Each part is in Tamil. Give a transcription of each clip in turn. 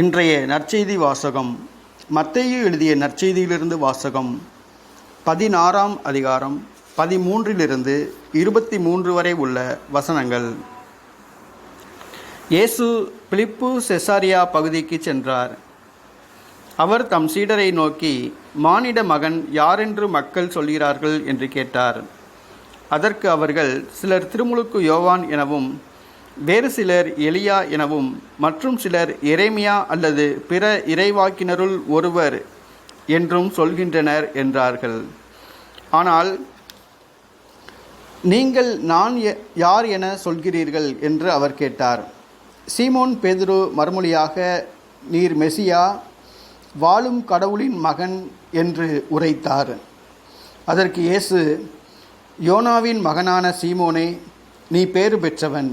இன்றைய நற்செய்தி வாசகம் மத்தையு எழுதிய நற்செய்தியிலிருந்து வாசகம் பதினாறாம் அதிகாரம் பதிமூன்றிலிருந்து இருபத்தி மூன்று வரை உள்ள வசனங்கள். இயேசு பிலிப்பு செசாரியா பகுதிக்கு சென்றார். அவர் தம் சீடரை நோக்கி மானிட மகன் யாரென்று மக்கள் சொல்கிறார்கள்? என்று கேட்டார். அதற்கு அவர்கள் சிலர் திருமுழுக்கு யோவான் எனவும் வேறு சிலர் எலியா எனவும் மற்றும் சிலர் எரேமியா அல்லது பிற இறைவாக்கினருள் ஒருவர் என்றும் சொல்கின்றனர் என்றார்கள். ஆனால் நீங்கள் நான் யார் என சொல்கிறீர்கள் என்று அவர் கேட்டார். சீமோன் பேதுரு மறுமொழியாக நீர் மெசியா வாழும் கடவுளின் மகன் என்று உரைத்தார். அதற்கு இயேசு யோனாவின் மகனான சீமோனே நீ பேறு பெற்றவன்.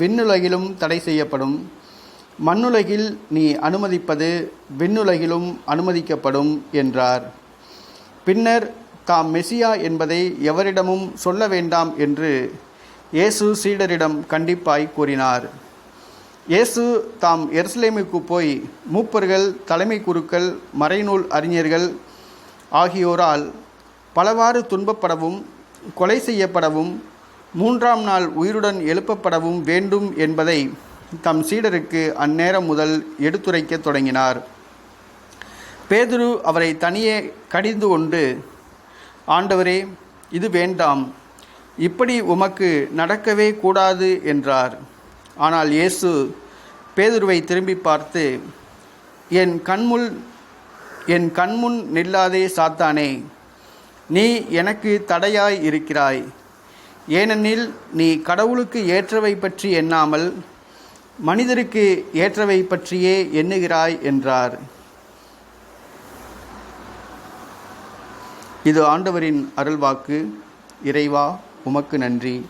விண்ணுலகிலும் தடை செய்யப்படும். மண்ணுலகில் நீ அனுமதிப்பது விண்ணுலகிலும் அனுமதிக்கப்படும் என்றார். பின்னர் தாம் மெசியா என்பதை எவரிடமும் சொல்ல வேண்டாம் என்று இயேசு சீடரிடம் கண்டிப்பாய் கூறினார். இயேசு தாம் எருசலேமுக்கு போய் மூப்பர்கள் தலைமை குருக்கள் மறைநூல் அறிஞர்கள் ஆகியோரால் பலவாறு துன்பப்படவும் கொலை செய்யப்படவும் மூன்றாம் நாள் உயிருடன் எழுப்பப்படவும் வேண்டும் என்பதை தம் சீடருக்கு அந்நேரம் முதல் எடுத்துரைக்கத் தொடங்கினார். பேதுரு அவரை தனியே கடிந்து கொண்டு ஆண்டவரே இது வேண்டாம். இப்படி உமக்கு நடக்கவே கூடாது என்றார். ஆனால் இயேசு பேதுருவை திரும்பி பார்த்து என் கண்முள் என் கண்முன் நில்லாதே சாத்தானே நீ எனக்கு தடையாய் இருக்கிறாய். ஏனெனில் நீ கடவுளுக்கு ஏற்றவை பற்றி எண்ணாமல் மனிதருக்கு ஏற்றவை பற்றியே எண்ணுகிறாய் என்றார். இது ஆண்டவரின் அருள்வாக்கு. இறைவா உமக்கு நன்றி.